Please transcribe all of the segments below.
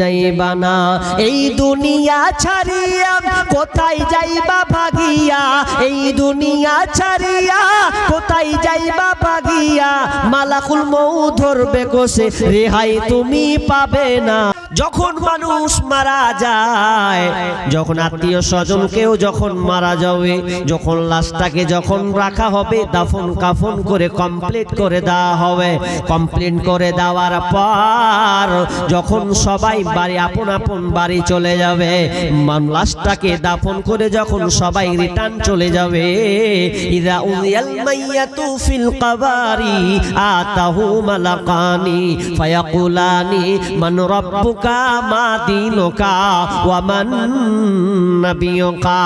যাইবা না। এই দুনিয়া ছাড়িয়া কোথায় যাইবা ভাগিয়া? এই দুনিয়া ছাড়িয়া কোথায় যাইবা ভাগিয়া? মালাকুল মৌ ধরবে কোষে, রেহাই তুমি পাবে না। যখন মানুষ মারা যায়, যখন আত্মীয় স্বজন কেউ যখন মারা যাবে, যখন লাশটাকে যখন রাখা হবে, দাফন কাফন করে কমপ্লিট করে দেওয়া হবে। কমপ্লিট করে দেওয়ার পর যখন সবাই বাড়ি আপন আপন বাড়ি চলে যাবে। লাশটাকে দাফন করে যখন সবাই রিটার্ন চলে যাবে। ইদা উদিয়াল মাইয়াতু ফিল কাবারি আতাহু মালাকানি ফায়াকুলানি মান রাব্বুকা মা দীনুকা ওয়া মান নাবিয়ুকা।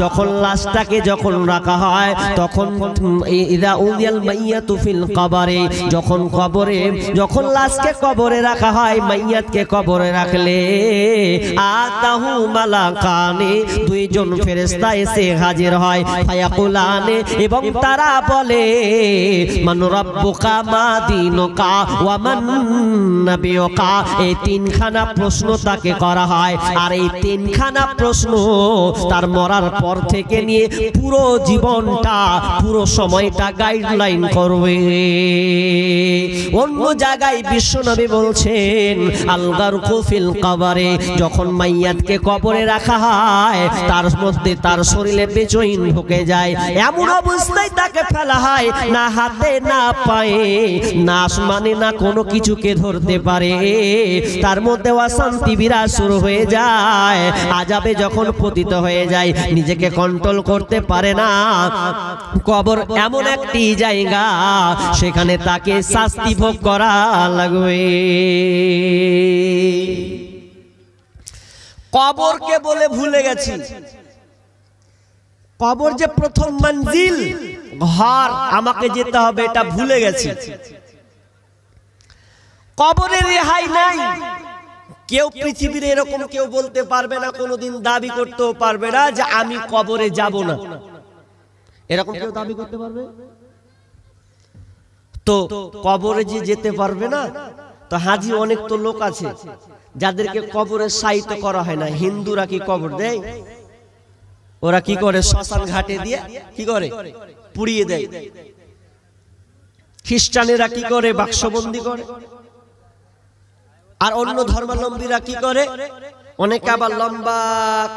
যখন লাশটাকে যখন রাখা হয় তখন ইদা উদিয়াল মাইয়াতু ফিল কাবারে যখন কবরে যখন লাশকে কবরে রাখা হয় মাইয়াতকে কবরে রাখলে? আতাহু মালাকানি দুইজন ফেরেশতা এসে হাজির হয়। ফায়াকুলানে, এবং তারা বলে, মান রাব্বুকা মা দীনুকা ওয়া মান নাবিয়ুকা? এই তিনখানা প্রশ্ন তাকে করা হয়। আর এই তিনখানা প্রশ্ন তার মরার পর থেকে নিয়ে পুরো জীবনটা, পুরো সময়টা গাইডলাইন করবে। অন্য জায়গায় বিশ্বনবী বলছেন যখন মাইয়াতকে কবরে রাখা হয়, তার মধ্যে তার শরীরে বেচইন ঢুকে যায়। এমন অবস্থায় তাকে ফেলা হয়, না হাতে, না পায়ে, না না কোনো কিছুকে ধরতে পারে। তার মধ্যে অশান্তি বিরাজ শুরু হয়ে যায় আজাবে যখন পতিত হয়ে যায়, নিজেকে কন্ট্রোল করতে পারে না। কবর এমন একটি জায়গা, সেখানে তাকে শাস্তি ভোগ করা লাগবে। কবরকে বলে ভুলে গেছি? কবর যে প্রথম মঞ্জিল, ঘর, আমাকে যেতে হবে এটা ভুলে গেছি। কবরের রেহাই নাই। কেউ পৃথিবীর এরকম কেউ বলতে পারবে না, কোনোদিন দাবি করতেও পারবে না যে আমি কবরে যাব না। এরকম কেউ দাবি করতে পারবে? তো কবরে যে যেতে পারবে না তো হাজি অনেক তো লোক আছে, যাদেরকে কবরে সাহিত্য করা হয় না। হিন্দুরা কি কবর দেয়? ওরা কি করে? শ্মশান ঘাটে দিয়ে কি করে? পুড়িয়ে দেয়। খ্রিস্টানেরা কি করে? বাক্সবন্দি করে। আর অন্য ধর্মাবলম্বীরা কি করে? অনেকে আবার লম্বা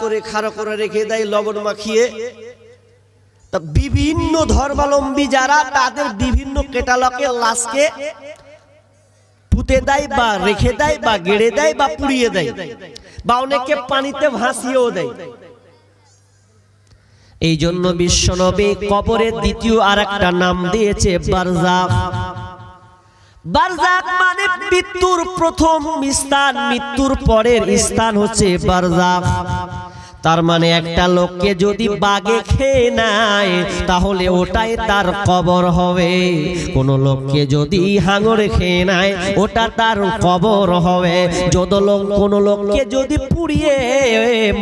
করে খাড়ো করে রেখে দেয়, লবণ মাখিয়ে। বিভিন্ন ধর্মাবলম্বী যারা, তাদের বিভিন্ন কেটালকে লাশকে পুঁতে দেয় বা রেখে দেয় বা গেড়ে দেয় বা পুড়িয়ে দেয়। বা অনেকে পানিতে ভাসিয়েও দেয়। এই জন্য বিশ্বনবী কবরের দ্বিতীয় আর একটা নাম দিয়েছে বারজাখ বারজাক। মানে মৃত্যুর প্রথম স্থান মৃত্যুর পরের স্থান হচ্ছে বারজাক। তার মানে একটা লোককে যদি বাগে খেয়ে নেয়, তাহলে ওটাই তার কবর হবে। কোন লোককে যদি হাঙরে খেয়ে নেয়, ওটা তার কবর হবে। যত লোক, কোন লোককে যদি পুড়িয়ে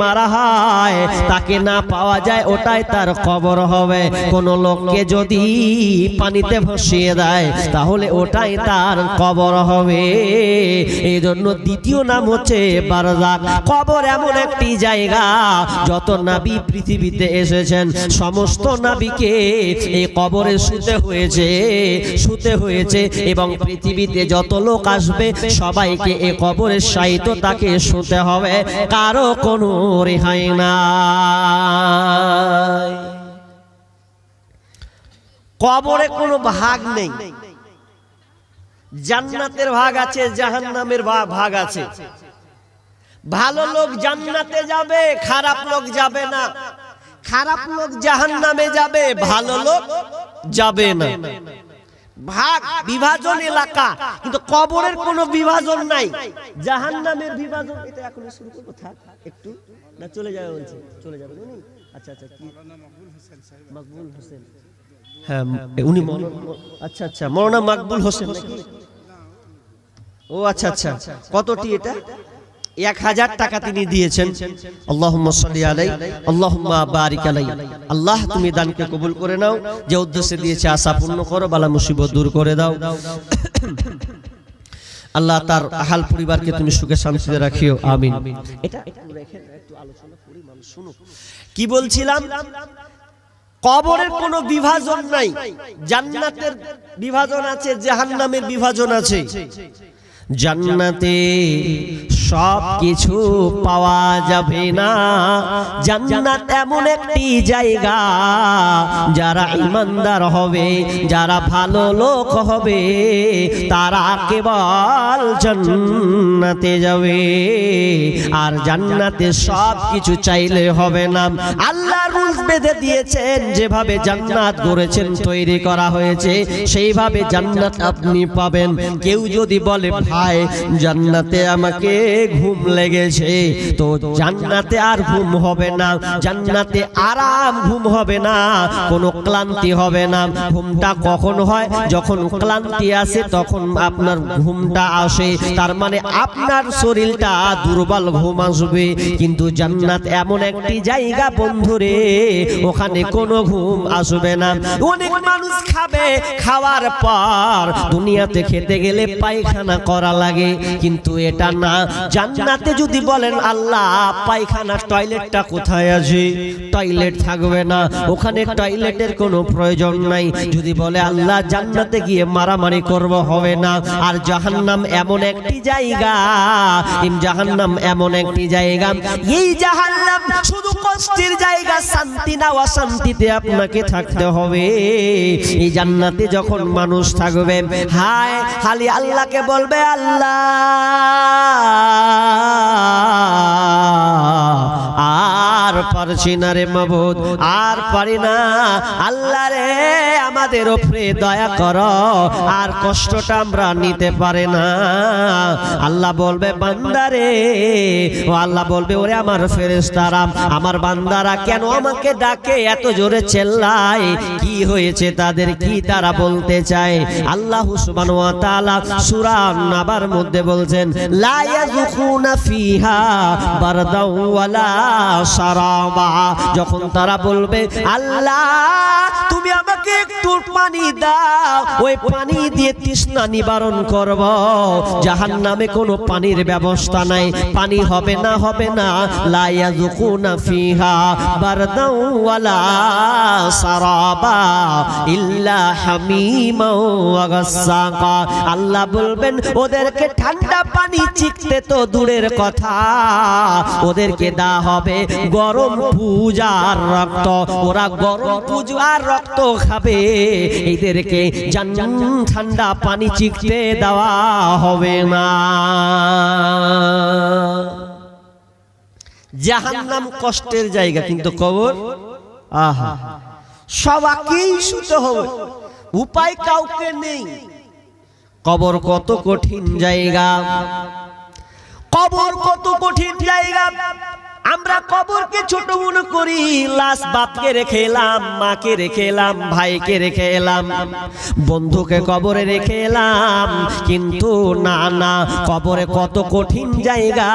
মারা হয়, তাকে না পাওয়া যায়, ওটাই তার কবর হবে। কোন লোককে যদি পানিতে ভাসিয়ে দেয়, তাহলে ওটাই তার কবর হবে। এই জন্য দ্বিতীয় নাম হচ্ছে বারজাক কবর এমন একটি জায়গা যত নাবি পৃথিবীতে এসেছেন, সমস্ত নাবিকে এই কবরে শুতে হয়েছে শুতে হয়েছে এবং পৃথিবীতে যত লোক আসবে, সবাইকে এই কবরের সাহিত্য তাকে শুতে হবে। কারও কোনো রেহাই না কবরে কোনো ভাগ নেই। জান্নাতের ভাগ আছে, জাহান্নামের ভাগ আছে। ভালো লোক জান্নাতে যাবে, খারাপ লোক যাবে না। খারাপ লোক জাহান্নামে যাবে, ভালো লোক যাবে না। ভাগ বিভাজন এলাকা, কিন্তু কবরের কোনো বিভাজন নাই। জাহান্নামের বিভাজন, এটা এখন শুরু করব, থাক, একটু। না, চলে যাবে বলছে, চলে যাবে আচ্ছা আচ্ছা কি? মকবুল হোসেন। হ্যাঁ উনি আচ্ছা আচ্ছা মৌলানা মকবুল হোসেন ও আচ্ছা আচ্ছা কতটি এটা? এক হাজার টাকা তিনি দিয়েছেন। সাল্লি আলাই, আল্লাহুম্মা বারিক আলাই। আল্লাহ, তুমি দানকে কবুল করে নাও, যে উদ্দেশ্যে দিয়েছে আশা পূর্ণ করো, বালা মুসিবত দূর করে দাও। আল্লাহ তার আহাল পরিবারকে তুমি সুখে শান্তিতে রাখিও, আমিন। কি বলছিলাম? কবরের কোনো বিভাজন নাই, জান্নাতের বিভাজন আছে, জাহান্নামের বিভাজন আছে। জান্নাতে সব কিছু পাওয়া যাবে না। জান্নাত এমন একটি জায়গা, যারা ইমানদার হবে, যারা ভালো লোক হবে, তারা কেবল জান্নাতে যাবে। আর জান্নাতে সব কিছু চাইলে হবে না। আল্লাহ রুলস বেঁধে দিয়েছেন, যেভাবে জান্নাত গড়েছেন, তৈরি করা হয়েছে, সেইভাবে জান্নাত আপনি পাবেন। কেউ যদি বলে জান্নাতে আমাকে ঘুম লেগেছে। তো জান্নাতে আর ঘুম হবে না, জান্নাতে আরাম ঘুম হবে না, কোনো ক্লান্তি হবে না। ঘুমটা কখন হয়? যখন ক্লান্তি আসে, তখন আপনার ঘুমটা আসে। তার মানে আপনার শরীরটা দুর্বল ঘুম আসবে। কিন্তু জান্নাত এমন একটি জায়গা বন্ধুরে ওখানে কোনো ঘুম আসবে না। অনেক মানুষ খাবে খাওয়ার পর, দুনিয়াতে খেতে গেলে পায়খানা করা লাগে, কিন্তু এটা না। জান্নাতে যদি বলেন, আল্লাহ পায়খানা টয়লেটটা কোথায় আছে? টয়লেট থাকবে না। ওখানে টয়লেটের কোনো প্রয়োজন নাই। যদি বলে, আল্লাহ, জান্নাতে গিয়ে মারামারি করব, হবে না। আর জাহান্নাম এমন একটি জায়গা জাহান্নাম এমন একটি জায়গা। এই জাহান্নাম শুধু কষ্টের জায়গা, শান্তি না অশান্তিতে আপনাকে থাকতে হবে। এই জান্নাতে যখন মানুষ থাকবে, হায়, খালি আল্লাহকে বলবে আল্লাহ Allah. আর পারছি না রে মাবুদ, আর পারি না। আল্লাহ রে, আমাদের ওপরে দয়া করো, আর কষ্টটা আমরা নিতে পারে না। আল্লাহ বলবে বান্দারে ও আল্লাহ বলবে, ওরে আমার ফেরেশতারা, আমার বান্দারা কেন আমাকে ডাকে, এত জোরে চেল্লায়? কি হয়েছে তাদের, কি তারা বলতে চায়? আল্লাহ তাআলা সূরা নাবার মধ্যে বলছেন, লা ইয়াযুকুনা ফিহা বারদাও যখন তারা বলবে, আল্লাহ, তুমি আমাকে একটু পানি দাও। ওই পানি দিয়ে তৃষ্ণা নিবারণ করব। জাহান নামে কোনো পানির ব্যবস্থা নাই। পানি হবে না হবে না। লা ইয়াযুকুনা ফিহা বারদাও ওয়ালা সারাবা ইল্লা হামিমা ওয়া আল্লাহ বলবেন, ওদেরকে ঠান্ডা পানি চিকতে তো দূরের কথা। ওদেরকে দা হবে গরম পূজার রক্ত। ওরা গরম পূজার রক্ত খাবে। এদেরকে ঠান্ডা পানি চিকতে দেওয়া হবে না। জাহান্নাম কষ্টের জায়গা, কিন্তু কবর? আহা। সবাকেই শুতে হবে। উপায় কাউকে নেই। কবর কত কঠিন জায়গা। কবর কত কঠিন জায়গা। আমরা কবরকে ছোট মনে করি, লাশ বাপকে রেখে এলাম, মাকে রেখে এলাম, ভাইকে রেখে এলাম, বন্ধুকে কবরে রেখে এলাম। কিন্তু না না, কবরে কত কঠিন জায়গা।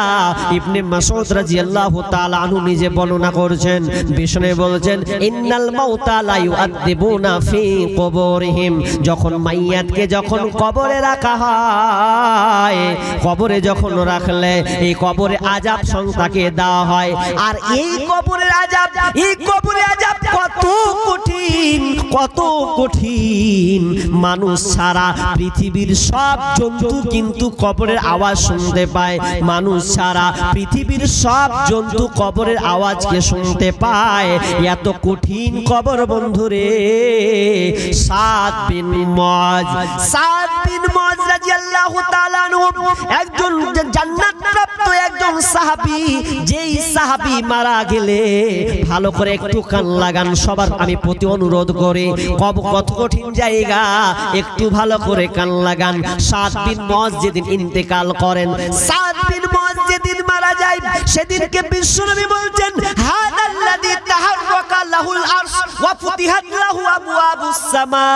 ইবনে মাসউদ রাদিয়াল্লাহু তাআলা আনহু নিজে বর্ণনা করছেন বিষ্ণু বলছেন, ইন্নাল মাউতা লা ইউআদিবুনা ফি কবরিহিম। যখন মাইয়াতকে যখন কবরে রাখা হয়, কবরে যখন রাখলে, এই কবরে আজাব সংস্থাকে দেওয়া হয় আর এই কবরের আজাব এই কবরে আজাব কত কঠিন কত কঠিন। মানুষ ছাড়া পৃথিবীর সব জন্তু কিন্তু কবরের আওয়াজ শুনতে পায়। মানুষ ছাড়া পৃথিবীর সব জন্তু কবরের আওয়াজকে শুনতে পায়। এত কঠিন কবর বন্ধুরে সাত বিন মজ। সাত বিন মজ রাদিয়াল্লাহু তাআলা একজন জান্নাত প্রাপ্ত একজন সাহাবি যেই সাহাবি মারা গেলে ভালো করে একটু কান লাগান, সবার আমি প্রতি অনুরোধ করে। কব কত কঠিন জায়গা, একটু ভালো করে কান লাগান। সাত দিন মজ যেদিন ইন্তেকাল করেন। সাত দিন যেদিন মারা যায়, সেদিনকে বিশ্বনবী বলছেন, হাদাল্লাযী তাহাররাকা লাহুল আরশ ওয়া ফুতিহাত লাহু আবওয়াবুস সামা।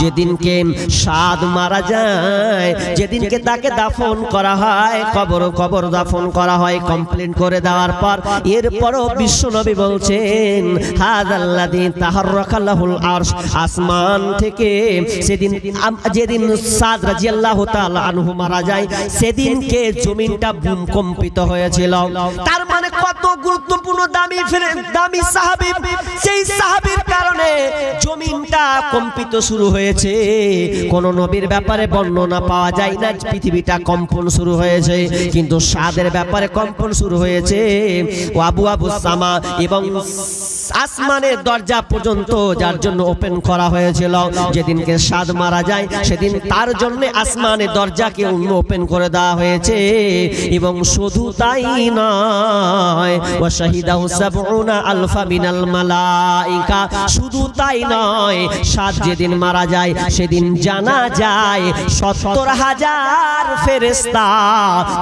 যেদিনকে সাদ মারা যায়, যেদিনকে তাকে দাফন করা হয়, কবর কবর দাফন করা হয়, কমপ্লেন করে দেওয়ার পর, এরপরও বিশ্বনবী বলছেন, হাদাল্লাযী তাহাররাকা লাহুল আরশ আসমান থেকে সেদিন যেদিন সাদ রাদিয়াল্লাহু তাআলা আনহু মারা যায়, সেদিনকে জমিনটা ভূমিকম্পিত হয়েছিল। তার মানে কত গুরুত্বপূর্ণ দামি দামি সাহাবী, সেই সাহাবীর কারণে জমিনটা কম্পিত শুরু হয়েছে। কোন নবীর ব্যাপারে বর্ণনা পাওয়া যায় না, পৃথিবীটা কম্পন শুরু হয়েছে। কিন্তু সাদের ব্যাপারে কম্পন শুরু হয়েছে। আবু আবু সামা এবং আসমানের দরজা পর্যন্ত যার জন্য ওপেন করা হয়েছিল। যেদিনকে সাদ মারা যায়, সেদিন তার জন্য আসমানের দরজাকে ওপেন করে দেওয়া হয়েছে। এবং শুধু তাই নয় ও আলফা মিনাল মালাইকা। শুধু তাই নয় সাত যেদিন মারা যায়, সেদিন জানা যায়, সত্তর হাজার ফেরেস্তা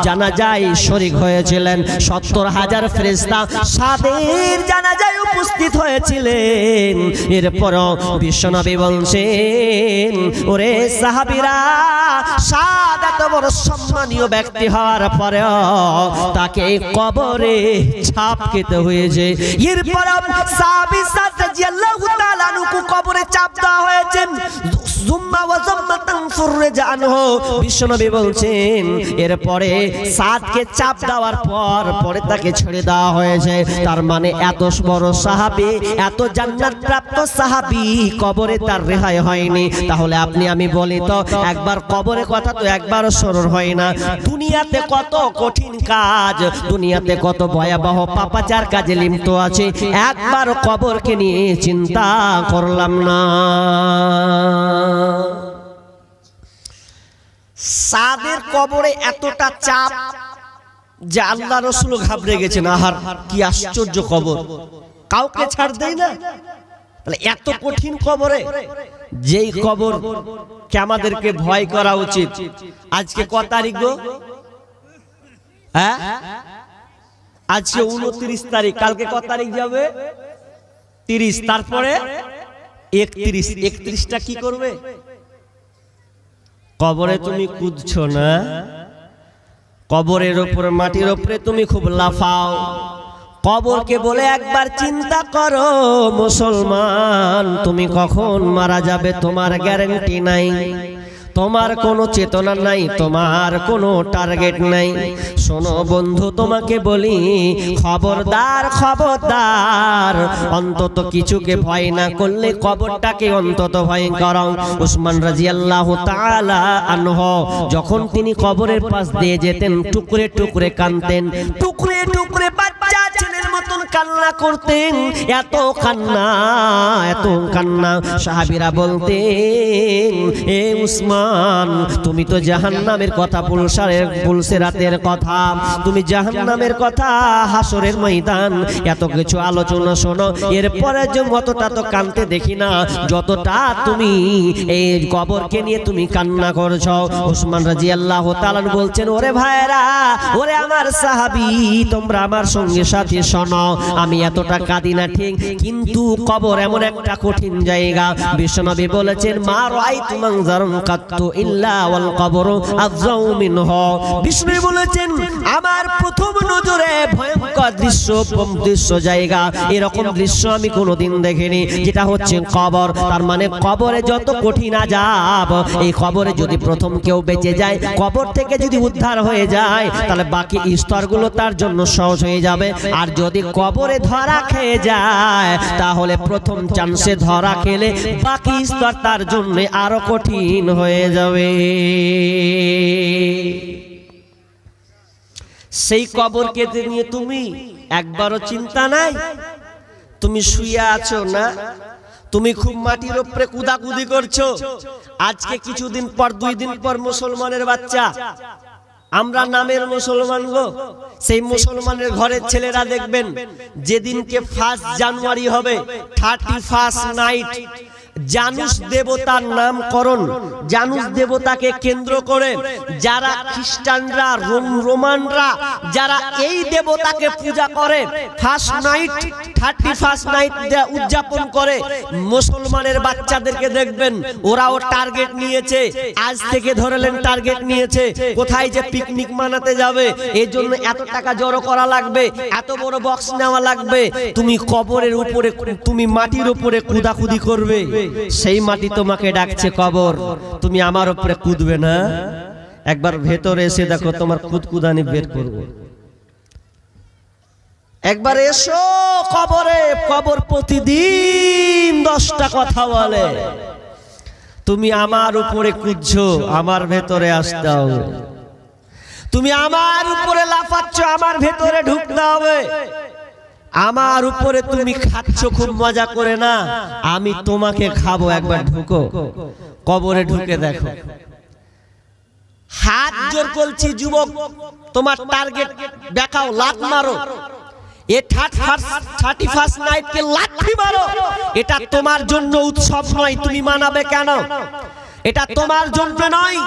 জানা যায় শরিক হয়েছিলেন। সত্তর হাজার ফেরেস্তা সাদের জানা যায় উপস্থিত হয়েছিলেন। এরপর বিশ্বনবী বলছেন, ওরে সাহাবিরা, সাদ এত বড় সম্মানীয় ব্যক্তি হওয়ার পরেও তাকে কবরে ছাপ খেতে হয়েছে এরপর কবরে চাপ দেওয়া হয়েছে। তার মানে এত বড় সাহাবী এত জান্নাত প্রাপ্ত সাহাবী, কবরে তার রেহাই হয়নি। তাহলে আপনি, আমি বলি তো, একবার কবরে কথা তো একবারও স্মরণ হয় না। দুনিয়াতে কত কঠিন কাজ, দুনিয়াতে কত ভয়াবহ পাপাচার কাজে লিপ্ত আছে। একবার কবরকে নিয়ে চিন্তা করলাম না। সাদের কবরে এতটা চাপ যে আল্লাহ রসুল ঘাবড়ে গেছেন। আহার, কি আশ্চর্য কবর। কাউকে ছাড় দেয় না। তাহলে এত কঠিন কবরে যেই কবর কে আমাদেরকে ভয় করা উচিত? আজকে ক তারিখ গো? হ্যাঁ? আজকে উনত্রিশ তারিখ। কালকে ক তারিখ যাবে? তিরিশ। তারপরে? একত্রিশ। একত্রিশটা কি করবে? কবরে তুমি কুদছো না? কবরের ওপরে মাটির ওপরে তুমি খুব লাফাও। কবরকে বলে একবার চিন্তা করো মুসলমান। তুমি কখন মারা যাবে? তোমার গ্যারেন্টি নাই। তোমার কোনো চেতনা নাই। তোমার কোনো টার্গেট নাই। শোনো বন্ধু তোমাকে বলি খবরদার খবরদার অন্তত কিছুকে ভয় না করলে কবরটাকে অন্তত ভয় করো। উসমান রাজিয়াল্লাহু তাআলা আনহু যখন তিনি কবরের পাশ দিয়ে যেতেন টুকরে টুকরে কানতেন টুকরে টুকরে কান্না করতেন, এত কান্না এত কান্না। সাহাবিরা বলতেন, এ উসমান, তুমি তো জাহান্নামের কথা পুলসারের পুলসেরাতের কথা। তুমি জাহান্নামের কথা হাসরের ময়দান। এত কিছু আলোচনা শোনো। এরপরে যে মতটা তো কানতে দেখি না, যতটা তুমি এই কবরকে নিয়ে তুমি কান্না করছ। উসমান রাজি আল্লাহ তালান বলছেন, ওরে ভাইরা ওরে আমার সাহাবি, তোমরা আমার সঙ্গে সাথে শোনো। আমি এতটা কাঁদি না, ঠিক? কিন্তু কবর এমন একটা কঠিন জায়গা। বিশ্বনবী বলেছেন, মা রাই তুমাং জারুম কাত্তু ইল্লা ওয়াল কবর আফজাউ মিনহু। বিষ্ণু বলেছেন, আমার প্রথম নজরে ভয়ঙ্কর দৃশ্য দৃশ্য, জায়গা। এরকম দৃশ্য আমি কোনোদিন দেখিনি, যেটা হচ্ছে কবর। তার মানে কবরে যত কঠিন আজাব এই কবরে যদি প্রথম কেউ বেঁচে যায়, কবর থেকে যদি উদ্ধার হয়ে যায়, তাহলে বাকি স্তরগুলো তার জন্য সহজ হয়ে যাবে। আর যদি কবরে ধরা খেয়ে যায়। তাহলে প্রথম চান্সে ধরা খেলে বাকি স্তর তার জন্য আরও কঠিন হয়ে যাবে। সেই কবরকে নিয়ে তুমি একবারও চিন্তা নাই? তুমি শুয়ে আছো না? তুমি খুব মাটির ওপরে কুদাকুদি করছ। আজকে কিছুদিন পর দুই দিন পর মুসলমানের বাচ্চা। আমরা নামের মুসলমান গো। সেই মুসলমানের ঘরের ছেলেরা দেখবেন, যেদিনকে ফার্স্ট জানুয়ারি হবে থার্টি ফার্স্ট নাইট জানুস দেবতার নামকরণ জানুস দেবতাকে কেন্দ্র করে যারা খ্রিস্টানরা, রোম রোমানরা, যারা এই দেবতাকে পূজা করে first night thirty first night উদযাপন করে, মুসলমানের বাচ্চাদেরকে দেখবেন, ওরাও টার্গেট নিয়েছে, আজ থেকে ধরেলেন টার্গেট নিয়েছে, কোথায় যে পিকনিক মানাতে যাবে এই জন্য এত টাকা জড়ো করা লাগবে, এত বড় বক্স নেওয়া লাগবে, তুমি কবরের উপরে, তুমি মাটির উপরে কুদাকুদি করবে। সেই মাটি তোমাকে ডাকছে কবর। তুমি আমার উপরে কুদবে না। একবার ভেতরে এসে দেখো তোমার কুদকুদানি বের করব। একবার এসো কবরে, কবর প্রতিদিন দশটা কথা বলে। তুমি আমার উপরে কুদছো, আমার ভেতরে আসতে হবে। তুমি আমার উপরে লাফাচ্ছ, আমার ভেতরে ঢুকতে হবে। আমার উপরে তুমি খাচ্ছ খুব মজা করে না, আমি তোমাকে খাব একবার ঢুকো। কবরে ঢুকে দেখো। হাত জোর করছি, যুবক, তোমার টার্গেট দেখাও লাত মারো। এ থার্টি ফার্স্ট নাইটকে লাথি মারো। এটা তোমার জন্য উৎসব নয়, তুমি মানাবে কেন? এটা তোমার জন্য নয়।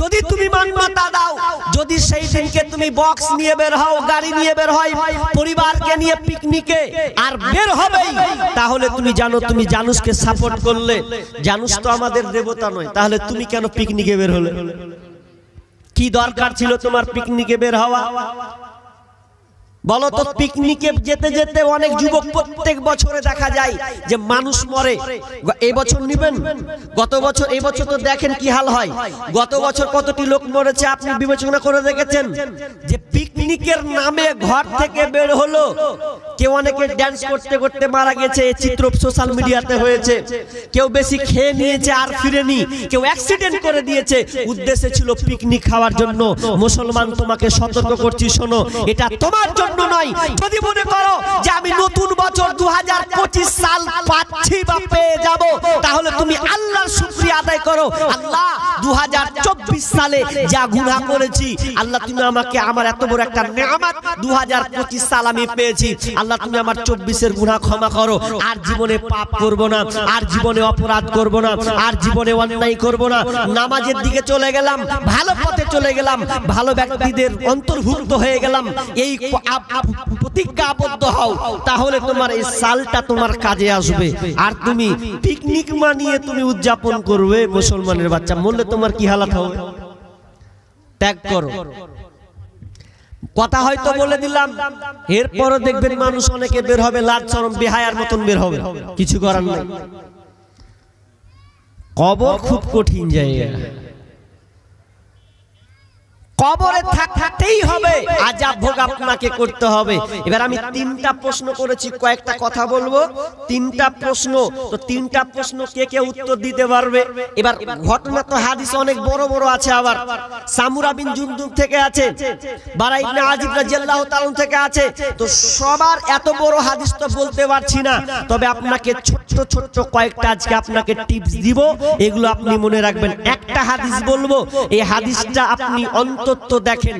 যদি তুমি মান্যতা দাও। যদি সেই দিনকে তুমি বক্স নিয়ে বের হও গাড়ি নিয়ে বের হয় পরিবারকে নিয়ে পিকনিকে আর বের হবেই। তাহলে তুমি জানো তুমি জানুসকে সাপোর্ট করলে। জানুস তো আমাদের দেবতা নয়। তাহলে তুমি কেন পিকনিকে বের হলে? কি দরকার ছিল তোমার পিকনিকে বের হওয়া? বলো তো পিকনিকে যেতে যেতে অনেক যুবক প্রত্যেক বছরে দেখা যায় যে মানুষ মরে। এবছর এই বছর নিবেন? গত বছর এই বছর তো দেখেন কি হাল হয়। গত বছর কতটি লোক মরেছে আপনি বিবেচনা করে দেখেছেন যে পিকনিকের নামে ঘর থেকে বের হলো। কেউ অনেকে ড্যান্স করতে করতে মারা গেছে, এই চিত্র সোশ্যাল মিডিয়াতে হয়েছে। কেউ বেশি খেয়ে নিয়েছে আর ফিরেনি, কেউ অ্যাক্সিডেন্ট করে দিয়েছে। উদ্দেশ্য ছিল পিকনিক খাওয়ার জন্য। মুসলমান, তোমাকে সতর্ক করছি, শোনো, এটা তোমার জন্য নয়। যদি মনে করো যে আমি নতুন বছর দু সাল পাচ্ছি বা পেয়ে যাব, তাহলে তুমি আল্লাহর শুকরিয়া আদায় করো। আল্লাহ দু হাজার চব্বিশ সালে যা গুনাহ করেছি, আল্লাহ তুমি আমাকে আমার এত বড় নেয়ামত দু সাল আমি পেয়েছি। আল্লাহ, তুমি আমার চব্বিশের গুনাহ ক্ষমা করো। আর জীবনে পাপ করব না, আর জীবনে অপরাধ করব না, আর জীবনে অন্যায় করব না। নামাজের দিকে চলে গেলাম, ভালো পথে চলে গেলাম, ভালো ব্যক্তিদের অন্তর্ভুক্ত হয়ে গেলাম। এই আপ- আপ- প্রতিজ্ঞা আবদ্ধ হও, তাহলে তোমার এই সালটা তোমার কাজে আসবে। আর তুমি পিকনিক মানিয়ে তুমি উদযাপন করবে, মুসলমানের বাচ্চা। মরলে তোমার কি হালাত হবে? ত্যাগ করো। কথা হয়তো বলে দিলাম। এরপরও দেখবেন মানুষ অনেকে বের হবে লাট চরম বেহায়ার মতন বের হবে। কিছু করার নাই। কবর খুব কঠিন জায়গা। কবরে থাক- থাকতেই হবে। আজাব ভোগ আপনাকে করতে হবে। এবার আমি তিনটা প্রশ্ন করেছি কয়েকটা কথা বলব। তিনটা প্রশ্ন। তো তিনটা প্রশ্ন কে কে উত্তর দিতে পারবে? এবার ঘটনা তো হাদিস অনেক বড় বড় আছে আবার। সামুরা বিন জুনদুব থেকে আছে বারা ইবনে আজিব রাদিয়াল্লাহু তাআলা থেকে আছে। তো সবার এত বড় হাদিস তো বলতে পারছি না। তবে আপনাকে ছোট্ট ছোট্ট কয়েকটা আজকে আপনাকে টিপস দিব। এগুলো আপনি মনে রাখবেন। একটা হাদিস বলব এই হাদিসটা আপনি অন্তত দেখেন।